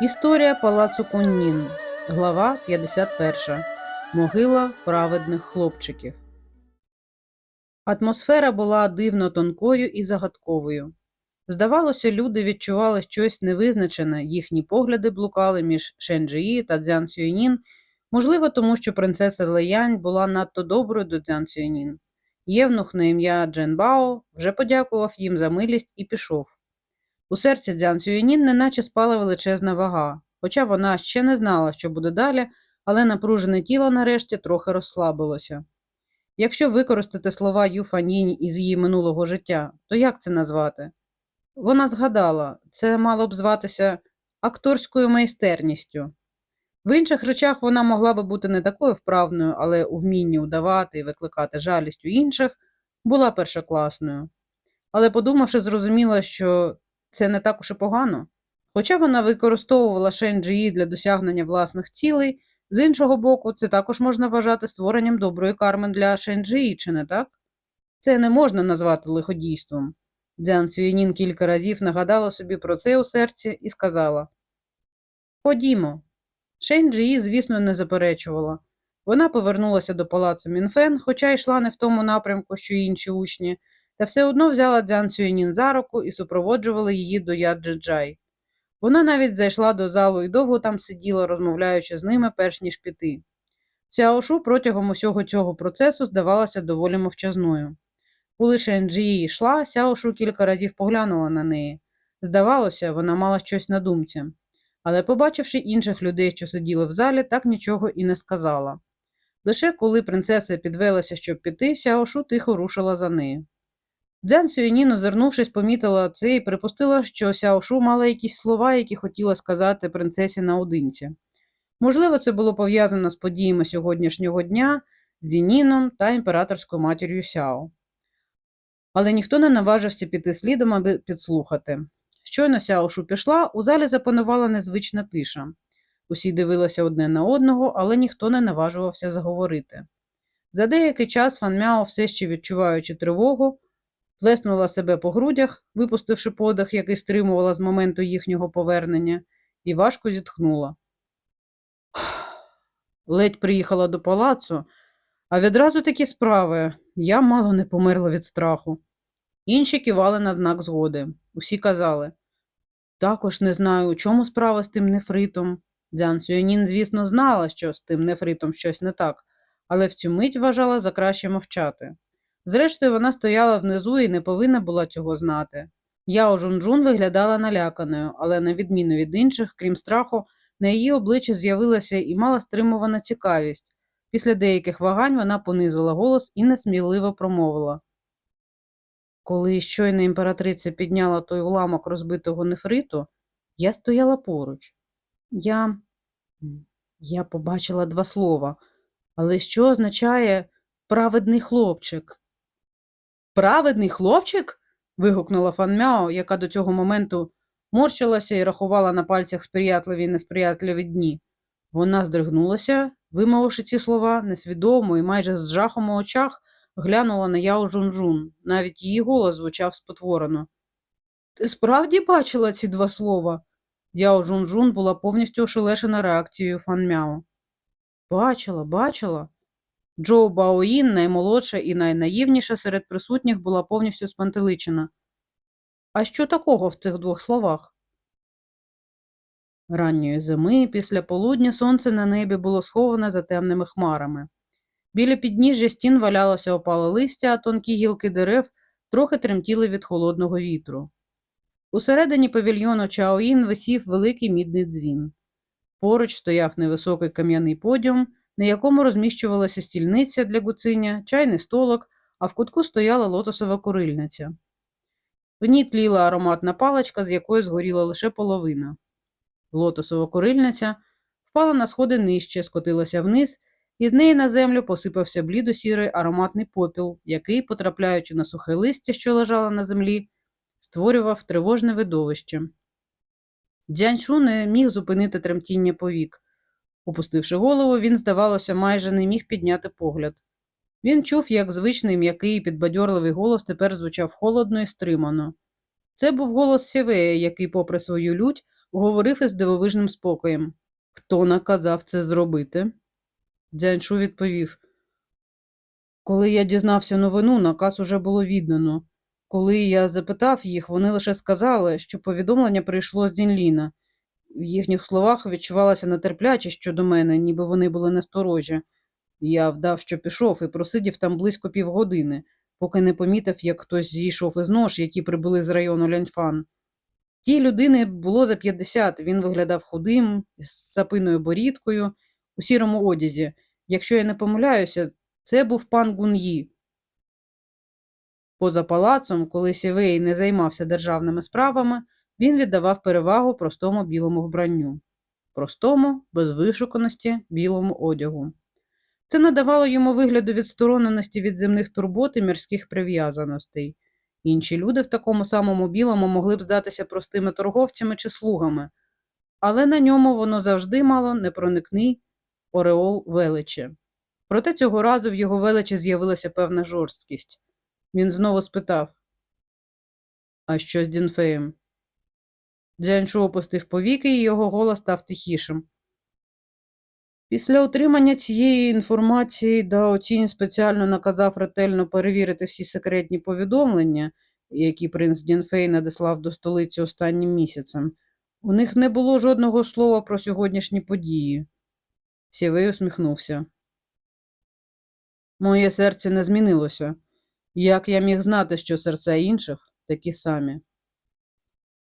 Історія палацу Куннін. Глава 51. Могила праведних хлопчиків. Атмосфера була дивно тонкою і загадковою. Здавалося, люди відчували щось невизначене, їхні погляди блукали між Шенджиї та Дзян Сюйнін, можливо, тому що принцеса Леянь була надто доброю до Дзян Сюйнін. Євнух на ім'я Джен Бао вже подякував їм за милість і пішов. У серці Дзян Сюєнін неначе спала величезна вага, хоча вона ще не знала, що буде далі, але напружене тіло нарешті трохи розслабилося. Якщо використати слова Ю Фанінь із її минулого життя, то як це назвати? Вона згадала, це мало б зватися акторською майстерністю. В інших речах вона могла би бути не такою вправною, але у вмінні удавати і викликати жалість у інших була першокласною. Але подумавши, зрозуміла, що це не так уж і погано. Хоча вона використовувала Шенджії для досягнення власних цілей, з іншого боку, це також можна вважати створенням доброї карми для Шенджії, чи не так? Це не можна назвати лиходійством. Дзян Цюєнін кілька разів нагадала собі про це у серці і сказала Ходімо. Шенджії, звісно, не заперечувала. Вона повернулася до палацу Мінфен, хоча йшла не в тому напрямку, що й інші учні, та все одно взяла Дзян Сюєнін за руку і супроводжувала її до Яджиджай. Вона навіть зайшла до залу і довго там сиділа, розмовляючи з ними, перш ніж піти. Сяошу протягом усього цього процесу здавалася доволі мовчазною. Коли Шенджії йшла, Сяошу кілька разів поглянула на неї. Здавалося, вона мала щось на думці. Але, побачивши інших людей, що сиділи в залі, так нічого і не сказала. Лише коли принцеса підвелася, щоб піти, Сяошу тихо рушила за нею. Дзян Сюєнін, озирнувшись, помітила це і припустила, що Сяошу мала якісь слова, які хотіла сказати принцесі наодинці. Можливо, це було пов'язано з подіями сьогоднішнього дня, з Дініном та імператорською матір'ю Сяо. Але ніхто не наважився піти слідом, аби підслухати. Щойно Сяошу пішла, у залі запанувала незвична тиша. Усі дивилися одне на одного, але ніхто не наважувався заговорити. За деякий час Фан Мяо, все ще відчуваючи тривогу, плеснула себе по грудях, випустивши подих, який стримувала з моменту їхнього повернення, і важко зітхнула. Ледь приїхала до палацу, а відразу такі справи я мало не померла від страху. Інші кивали на знак згоди. Усі казали також не знаю, у чому справа з тим нефритом. Дзян Сюєнін, звісно, знала, що з тим нефритом щось не так, але в цю мить вважала за краще мовчати. Зрештою, вона стояла внизу і не повинна була цього знати. Яо Жунджун виглядала наляканою, але, на відміну від інших, крім страху, на її обличчі з'явилася і мала стримувана цікавість. Після деяких вагань вона понизила голос і несміливо промовила. Коли щойно імператриця підняла той уламок розбитого нефриту, я стояла поруч. Я я побачила два слова. Але що означає праведний хлопчик? Праведний хлопчик? вигукнула Фан Мяо, яка до цього моменту морщилася і рахувала на пальцях сприятливі і несприятливі дні. Вона здригнулася, вимовивши ці слова, несвідомо і майже з жахом у очах глянула на Яо Жунжун. Навіть її голос звучав спотворено. Ти справді бачила ці два слова? Яо Жунжун була повністю ошелешена реакцією Фан Мяо. Бачила, бачила. Джоу Баоїн, наймолодша і найнаївніша серед присутніх, була повністю спантеличена. А що такого в цих двох словах? Ранньої зими, після полудня сонце на небі було сховане за темними хмарами. Біля підніжжя стін валялося опале листя, а тонкі гілки дерев трохи тремтіли від холодного вітру. Усередині павільйону Чаоїн висів великий мідний дзвін. Поруч стояв невисокий кам'яний подіум, на якому розміщувалася стільниця для гуциня, чайний столик, а в кутку стояла лотосова курильниця. В ній тліла ароматна паличка, з якої згоріла лише половина. Лотосова курильниця впала на сходи нижче, скотилася вниз, і з неї на землю посипався блідо-сірий ароматний попіл, який, потрапляючи на сухе листя, що лежало на землі, створював тривожне видовище. Дзяньшу не міг зупинити тремтіння повік. Опустивши голову, він, здавалося, майже не міг підняти погляд. Він чув, як звичний м'який і підбадьорливий голос тепер звучав холодно і стримано. Це був голос Сєвея, який, попри свою лють, говорив із дивовижним спокоєм. Хто наказав це зробити? Дзяньшу відповів. Коли я дізнався новину, наказ уже було віддано. Коли я запитав їх, вони лише сказали, що повідомлення прийшло з Дінліна. В їхніх словах відчувалася нетерплячість щодо мене, ніби вони були насторожі. Я вдав, що пішов, і просидів там близько півгодини, поки не помітив, як хтось зійшов із нож, які прибули з району Ляньфан. Тій людини було за 50, він виглядав худим, з сапиною борідкою, у сірому одязі. Якщо я не помиляюся, це був пан Гун'ї. Поза палацом, коли Сівей не займався державними справами, він віддавав перевагу простому білому вбранню, простому, без вишуканості, білому одягу. Це надавало йому вигляду відстороненості від земних турбот і мірських прив'язаностей. Інші люди в такому самому білому могли б здатися простими торговцями чи слугами, але на ньому воно завжди мало непроникний ореол величі. Проте цього разу в його величі з'явилася певна жорсткість. Він знову спитав А що з Дінфеєм? Дзяньшу опустив повіки, і його голос став тихішим. Після отримання цієї інформації Дао Цінь спеціально наказав ретельно перевірити всі секретні повідомлення, які принц Дінфей надіслав до столиці останнім місяцем. У них не було жодного слова про сьогоднішні події. Сєвей усміхнувся. Моє серце не змінилося. Як я міг знати, що серця інших такі самі?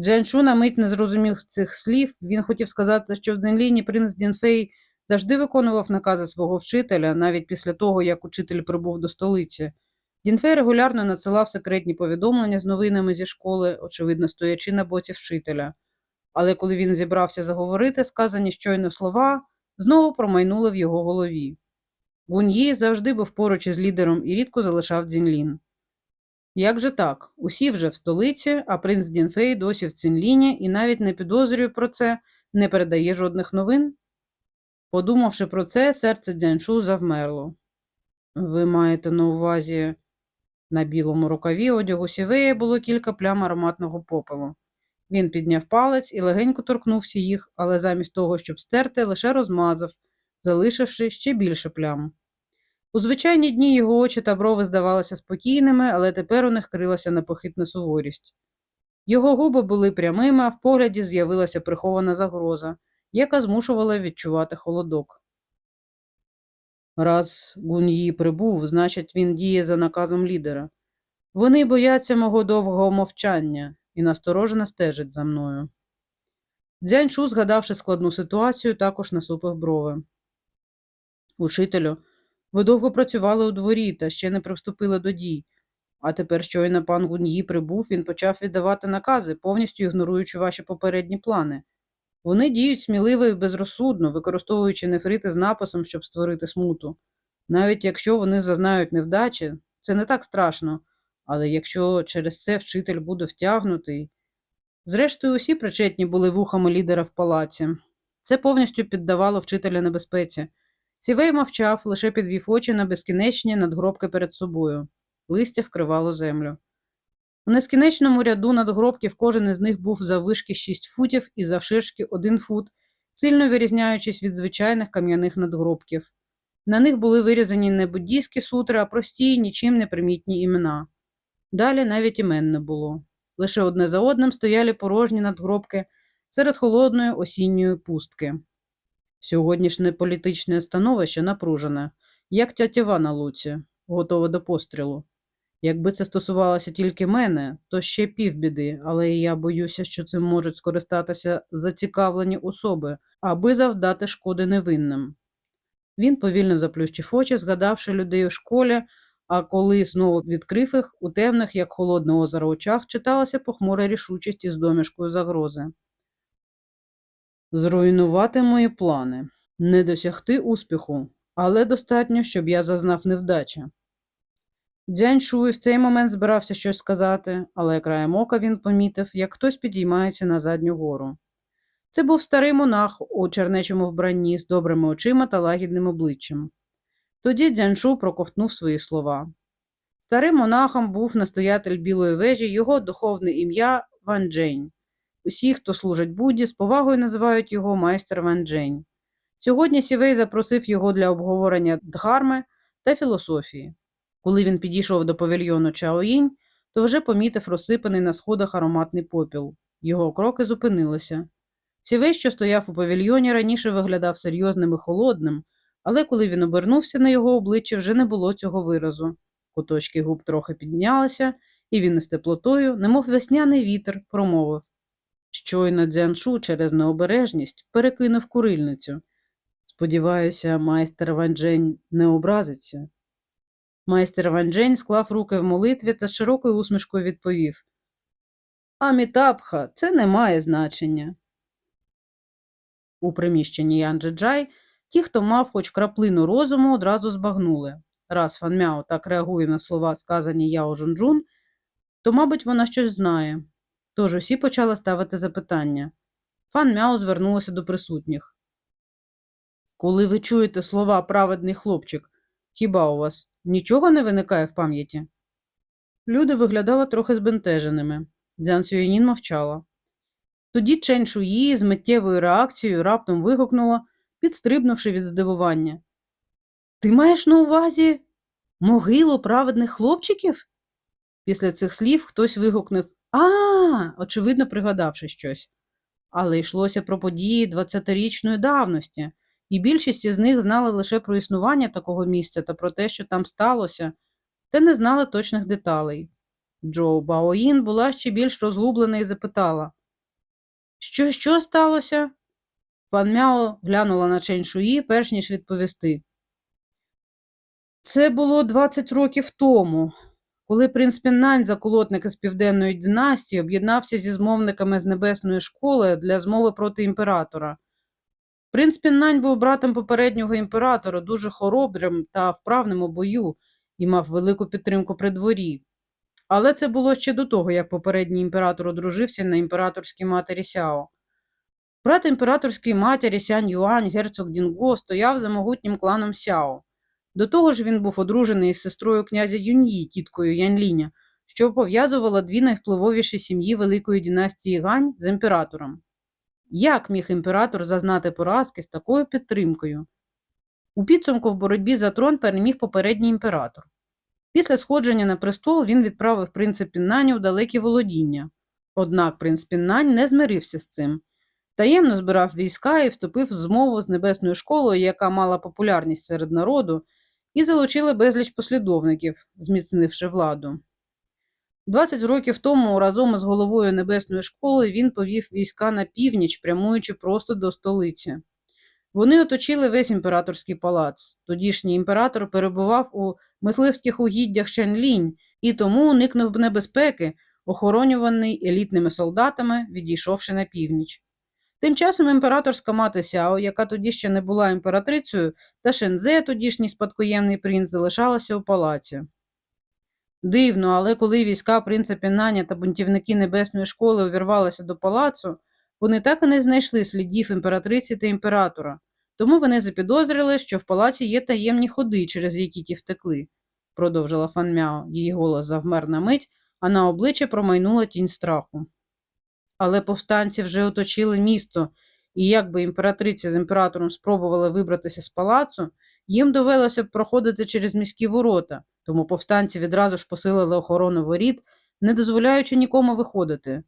Джаншу на мить не зрозумів цих слів. Він хотів сказати, що в Денліні принц Дінфей завжди виконував накази свого вчителя, навіть після того, як учитель прибув до столиці. Дінфей регулярно надсилав секретні повідомлення з новинами зі школи, очевидно, стоячи на боці вчителя. Але коли він зібрався заговорити, сказані щойно слова знову промайнули в його голові. Гуньї завжди був поруч із лідером і рідко залишав Дзінлін. Як же так? Усі вже в столиці, а принц Дінфей досі в Цінліні і навіть не підозрює про це, не передає жодних новин? Подумавши про це, серце Дзяншу завмерло. Ви маєте на увазі на білому рукаві одягу сівея було кілька плям ароматного попелу. Він підняв палець і легенько торкнувся їх, але замість того, щоб стерти, лише розмазав, залишивши ще більше плям. У звичайні дні його очі та брови здавалися спокійними, але тепер у них крилася непохитна суворість. Його губи були прямими, а в погляді з'явилася прихована загроза, яка змушувала відчувати холодок. Раз Гун'ї прибув, значить, він діє за наказом лідера. Вони бояться мого довгого мовчання і насторожено стежать за мною. Дзяньшу, згадавши складну ситуацію, також насупив брови. Учителю, ви довго працювали у дворі та ще не приступили до дій. А тепер, щойно пан Гун'ї прибув, він почав віддавати накази, повністю ігноруючи ваші попередні плани. Вони діють сміливо і безрозсудно, використовуючи нефрити з написом, щоб створити смуту. Навіть якщо вони зазнають невдачі, це не так страшно, але якщо через це вчитель буде втягнутий. Зрештою, усі причетні були вухами лідера в палаці. Це повністю піддавало вчителя небезпеці. Сівей мовчав, лише підвів очі на безкінечні надгробки перед собою. Листя вкривало землю. У нескінченому ряду надгробків кожен із них був заввишки 6 футів і завширшки 1 фут, сильно вирізняючись від звичайних кам'яних надгробків. На них були вирізані не буддійські сутри, а прості, нічим не примітні імена. Далі навіть імен не було. Лише одне за одним стояли порожні надгробки серед холодної осінньої пустки. Сьогоднішнє політичне становище напружене, як тятєва на луці, готове до пострілу. Якби це стосувалося тільки мене, то ще півбіди, але я боюся, що цим можуть скористатися зацікавлені особи, аби завдати шкоди невинним. Він повільно заплющив очі, згадавши людей у школі, а коли знову відкрив їх, у темних, як холодне озеро очах, читалася похмура рішучість із домішкою загрози. Зруйнувати мої плани, не досягти успіху, але достатньо, щоб я зазнав невдачі. Дзянь Шуй в цей момент збирався щось сказати, але краєм ока він помітив, як хтось підіймається на задню гору. Це був старий монах у чернечому вбранні з добрими очима та лагідним обличчям. Тоді Дзяншу проковтнув свої слова. Старим монахом був настоятель білої вежі, його духовне ім'я Ван Джень. Усі, хто служить Будді, з повагою називають його майстер Ван Джень. Сьогодні Сівей запросив його для обговорення дхарми та філософії. Коли він підійшов до павільйону Чаоїнь, то вже помітив розсипаний на сходах ароматний попіл. Його кроки зупинилися. Сівей, що стояв у павільйоні, раніше виглядав серйозним і холодним, але коли він обернувся на його обличчі, вже не було цього виразу. Куточки губ трохи піднялися, і він із теплотою, немов весняний вітер, промовив. Щойно дзяншу через необережність перекинув курильницю. Сподіваюся, майстер Ван Джень не образиться. Майстер Ван Джень склав руки в молитві та широкою усмішкою відповів Амітапха, це не має значення. У приміщенні Янджиджай ті, хто мав хоч краплину розуму, одразу збагнули. Раз Фан Мяо так реагує на слова, сказані Яо Жунджун, то, мабуть, вона щось знає. Тож усі почали ставити запитання. Фан Мяо звернулася до присутніх. Коли ви чуєте слова праведний хлопчик, хіба у вас нічого не виникає в пам'яті? Люди виглядали трохи збентеженими. Дзян Сюєнін мовчала. Тоді Чен Шуї з миттєвою реакцією раптом вигукнула, підстрибнувши від здивування. Ти маєш на увазі могилу праведних хлопчиків? Після цих слів хтось вигукнув А, очевидно, пригадавши щось. Але йшлося про події 20-річної давності, і більшість із них знали лише про існування такого місця та про те, що там сталося, та не знали точних деталей. Джоу Баоїн була ще більш розгублена і запитала Що, що сталося? Фан Мяо глянула на Чень Шуї, перш ніж відповісти. Це було 20 років тому, коли принц Піннань, заколотник із південної династії, об'єднався зі змовниками з небесної школи для змови проти імператора. Принц Піннань був братом попереднього імператора, дуже хоробрим та вправним у бою і мав велику підтримку при дворі. Але це було ще до того, як попередній імператор одружився на імператорській матері Сяо. Брат імператорської матері Сянь Юань, герцог Дінго, стояв за могутнім кланом Сяо. До того ж він був одружений із сестрою князя Юньї, тіткою Янліня, що пов'язувала дві найвпливовіші сім'ї Великої династії Гань з імператором. Як міг імператор зазнати поразки з такою підтримкою? У підсумку в боротьбі за трон переміг попередній імператор. Після сходження на престол він відправив принца Піннаню в далекі володіння. Однак принц Піннань не змирився з цим. Таємно збирав війська і вступив в змову з небесною школою, яка мала популярність серед народу, і залучила безліч послідовників, зміцнивши владу. 20 років тому разом із головою небесної школи він повів війська на північ, прямуючи просто до столиці. Вони оточили весь імператорський палац. Тодішній імператор перебував у мисливських угіддях Шенлінь і тому уникнув небезпеки, охоронюваний елітними солдатами, відійшовши на північ. Тим часом імператорська мати Сяо, яка тоді ще не була імператрицею, та Шензе, тодішній спадкоємний принц, залишалася у палаці. Дивно, але коли війська принца Пінаня та бунтівники небесної школи увірвалися до палацу, вони так і не знайшли слідів імператриці та імператора, тому вони запідозрили, що в палаці є таємні ходи, через які ті втекли, продовжила Фан Мяо. Її голос завмер на мить, а на обличчя промайнула тінь страху. Але повстанці вже оточили місто, і якби імператриця з імператором спробували вибратися з палацу, їм довелося б проходити через міські ворота, тому повстанці відразу ж посилили охорону воріт, не дозволяючи нікому виходити.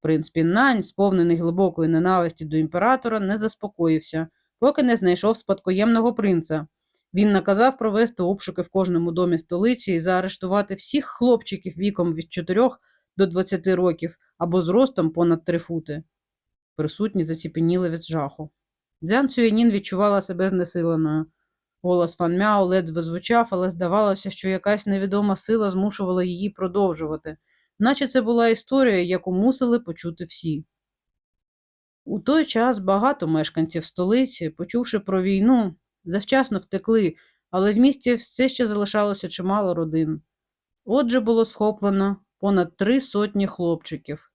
Принц Піннань, сповнений глибокої ненависті до імператора, не заспокоївся, поки не знайшов спадкоємного принца. Він наказав провести обшуки в кожному домі столиці і заарештувати всіх хлопчиків віком від 4 до 20 років або зростом понад 3 фути. Присутні заціпеніли від жаху. Дзян Цюєнін відчувала себе знесиленою. Голос Фан Мяо ледве звучав, але здавалося, що якась невідома сила змушувала її продовжувати, наче це була історія, яку мусили почути всі. У той час багато мешканців столиці, почувши про війну, завчасно втекли, але в місті все ще залишалося чимало родин. Отже, було схоплено понад три сотні хлопчиків.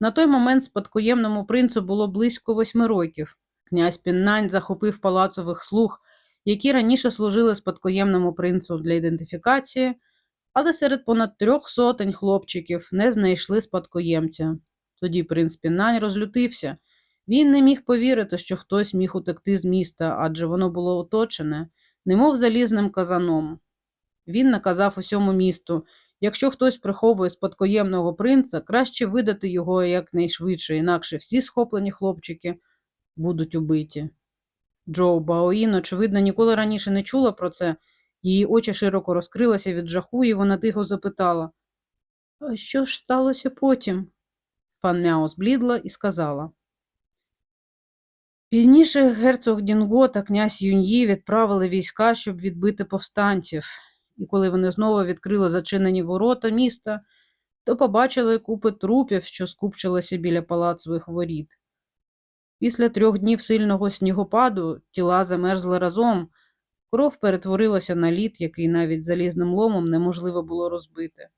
На той момент спадкоємному принцу було близько восьми років. Князь Піннань захопив палацових слуг, які раніше служили спадкоємному принцу для ідентифікації, але серед понад трьох сотень хлопчиків не знайшли спадкоємця. Тоді принц Пінань розлютився. Він не міг повірити, що хтось міг утекти з міста, адже воно було оточене, немов залізним казаном. Він наказав усьому місту, якщо хтось приховує спадкоємного принца, краще видати його якнайшвидше, інакше всі схоплені хлопчики будуть убиті. Джоу Баоїн, очевидно, ніколи раніше не чула про це. Її очі широко розкрилися від жаху, і вона тихо запитала: А що ж сталося потім? Фан Мяо зблідла і сказала. Пізніше герцог Дінго та князь Юньї відправили війська, щоб відбити повстанців, і коли вони знову відкрили зачинені ворота міста, то побачили купи трупів, що скупчилися біля палацових воріт. Після трьох днів сильного снігопаду тіла замерзли разом, кров перетворилася на лід, який навіть залізним ломом неможливо було розбити.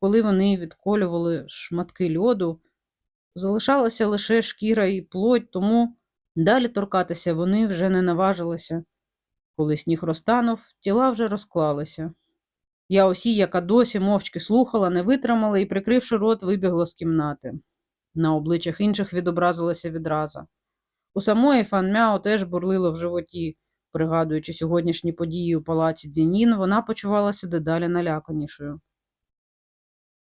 Коли вони відколювали шматки льоду, залишалася лише шкіра і плоть, тому далі торкатися вони вже не наважилися. Коли сніг розтанув, тіла вже розклалися. Я осі, яка досі мовчки слухала, не витримала і, прикривши рот, вибігла з кімнати. На обличчях інших відобразилася відраза. У самої Фан Мяо теж бурлило в животі. Пригадуючи сьогоднішні події у палаці Дінін, вона почувалася дедалі наляканішою.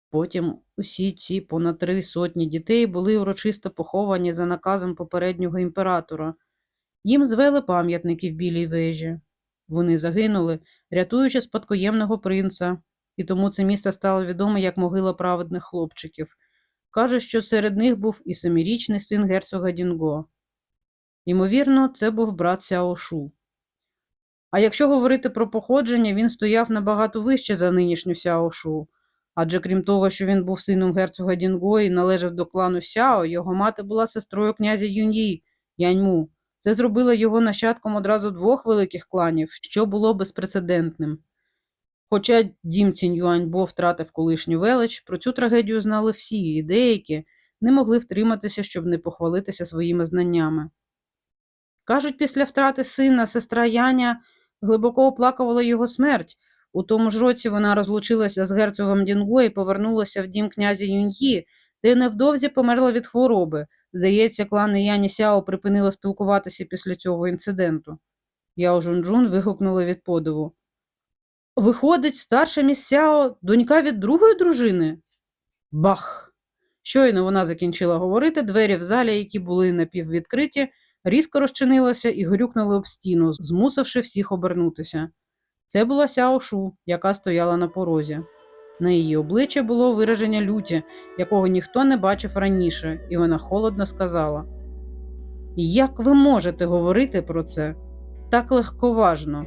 Потім усі ці понад три сотні дітей були урочисто поховані за наказом попереднього імператора. Їм звели пам'ятники в білій вежі. Вони загинули, рятуючи спадкоємного принца, і тому це місце стало відоме як могила праведних хлопчиків. Кажуть, що серед них був і семирічний син герцога Дінго. Ймовірно, це був брат Сяошу. А якщо говорити про походження, він стояв набагато вище за нинішню Сяошу. Адже крім того, що він був сином герцога Дінго і належав до клану Сяо, його мати була сестрою князя Юньї Яньму. Це зробило його нащадком одразу двох великих кланів, що було безпрецедентним. Хоча дім Цінь-Юаньбо втратив колишню велич, про цю трагедію знали всі, і деякі не могли втриматися, щоб не похвалитися своїми знаннями. Кажуть, після втрати сина сестра Яня глибоко оплакувала його смерть. У тому ж році вона розлучилася з герцогом Дінго і повернулася в дім князя Юньї, де невдовзі померла від хвороби. Здається, клани Яні Сяо припинила спілкуватися після цього інциденту. Яо Жунджун вигукнула від подиву. Виходить, старша міс Сяо донька від другої дружини? Бах! Щойно вона закінчила говорити, двері в залі, які були напіввідкриті, різко розчинилися і грюкнули об стіну, змусивши всіх обернутися. Це була Сяо Шу, яка стояла на порозі. На її обличчі було вираження люті, якого ніхто не бачив раніше, і вона холодно сказала: Як ви можете говорити про це так легковажно?